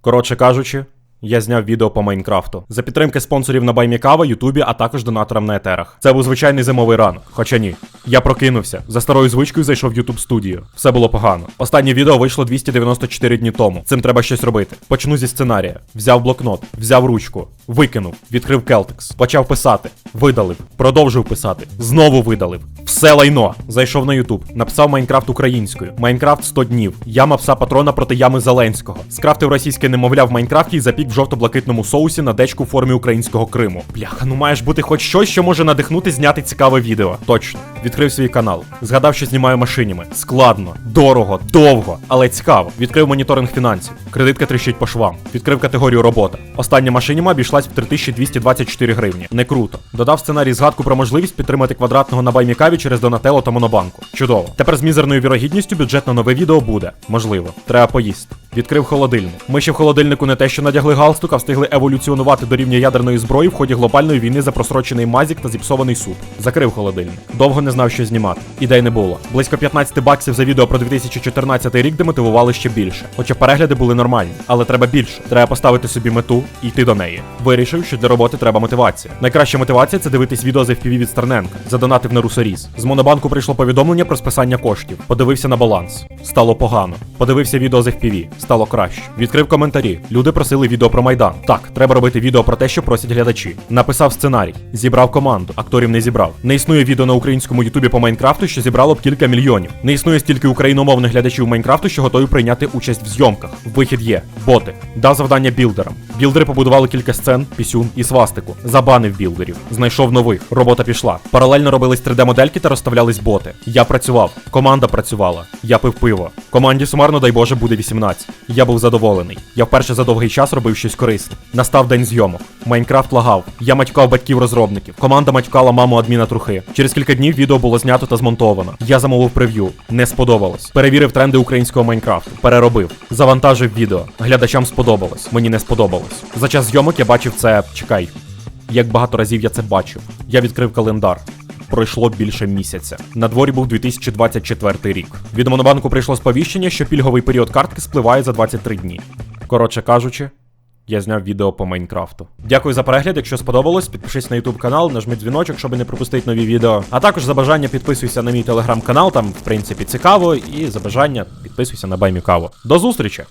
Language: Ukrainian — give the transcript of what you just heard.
Коротше кажучи, я зняв відео по Майнкрафту. За підтримки спонсорів на Баймікава, Ютубі, а також донаторам на етерах. Це був звичайний зимовий ранок. Хоча ні. Я прокинувся. За старою звичкою зайшов в Ютуб студію. Все було погано. Останнє відео вийшло 294 дні тому. Цим треба щось робити. Почну зі сценарія. Взяв блокнот, взяв ручку, викинув, відкрив Келтекс, почав писати, видалив, продовжив писати, знову видалив. Все лайно. Зайшов на Ютуб, написав Майнкрафт українською. Майнкрафт 100 днів. Яма пса патрона проти ями Зеленського. Скрафтив російське немовля в Майнкрафті і запік в жовто-блакитному соусі на дечку в формі українського Криму. Бляха, ну маєш бути хоч щось, що може надихнути зняти цікаве відео. Точно. Відкрив свій канал. Згадав, що знімаю машинями. Складно, дорого, довго, але цікаво. Відкрив моніторинг фінансів. Кредитка тріщить по швам. Відкрив категорію робота. Остання машиніма обійшлась в 3224 гривні. Не круто. Додав сценарій згадку про можливість підтримати квадратного на баймікаві через Донателло та Монобанку. Чудово. Тепер з мізерною вірогідністю бюджет на нове відео буде. Можливо. Треба поїсти. Відкрив холодильник. Ми ще в холодильнику не те, що надягли галстук, а встигли еволюціонувати до рівня ядерної зброї в ході глобальної війни за просрочений мазік та зіпсований суп. Закрив холодильник. Довго не знав, що знімати. Ідей не було. Близько 15 баксів за відео про 2014 рік демотивували ще більше. Хоча перегляди були нормальні, але треба більше. Треба поставити собі мету і йти до неї. Вирішив, що для роботи треба мотивація. Найкраща мотивація це дивитись відео з FPV від Стерненка. Задонатив на русоріз. З монобанку прийшло повідомлення про списання коштів. Подивився на баланс. Стало погано. Подивився відео з FPV. Стало краще. Відкрив коментарі. Люди просили відео про майдан. Так, треба робити відео про те, що просять глядачі. Написав сценарій, зібрав команду, акторів не зібрав. Не існує відео на українському Ютубі по Майнкрафту, що зібрало б кілька мільйонів. Не існує стільки україномовних глядачів Майнкрафту, що готові прийняти участь в зйомках. Вихід є. Боти. Дав завдання білдерам. Білдери побудували кілька сцен, пісюн і свастику. Забанив білдерів. Знайшов нових. Робота пішла. Паралельно робились 3D-модельки та розставлялись боти. Я працював. Команда працювала. Я пив пиво. Команді сумарно, дай Боже, буде 18. Я був задоволений. Я вперше за довгий час робив щось корисне. Настав день зйомок. Майнкрафт лагав. Я матькав батьків розробників. Команда матькала маму адміна трухи. Через кілька днів відео було знято та змонтовано. Я замовив прев'ю. Не сподобалось. Перевірив тренди українського Майнкрафту. Переробив. Завантажив відео. Глядачам сподобалось. Мені не сподобалось. За час зйомок я бачив це. Чекай. Як багато разів я це бачив. Я відкрив календар. Пройшло більше місяця. На дворі був 2024 рік. Від Монобанку прийшло сповіщення, що пільговий період картки спливає за 23 дні. Коротше кажучи, я зняв відео по Майнкрафту. Дякую за перегляд. Якщо сподобалось, підпишись на YouTube канал, нажми дзвіночок, щоб не пропустити нові відео. А також за бажання підписуйся на мій телеграм-канал, там в принципі цікаво, і за бажання підписуйся на Баймікаво. До зустрічі!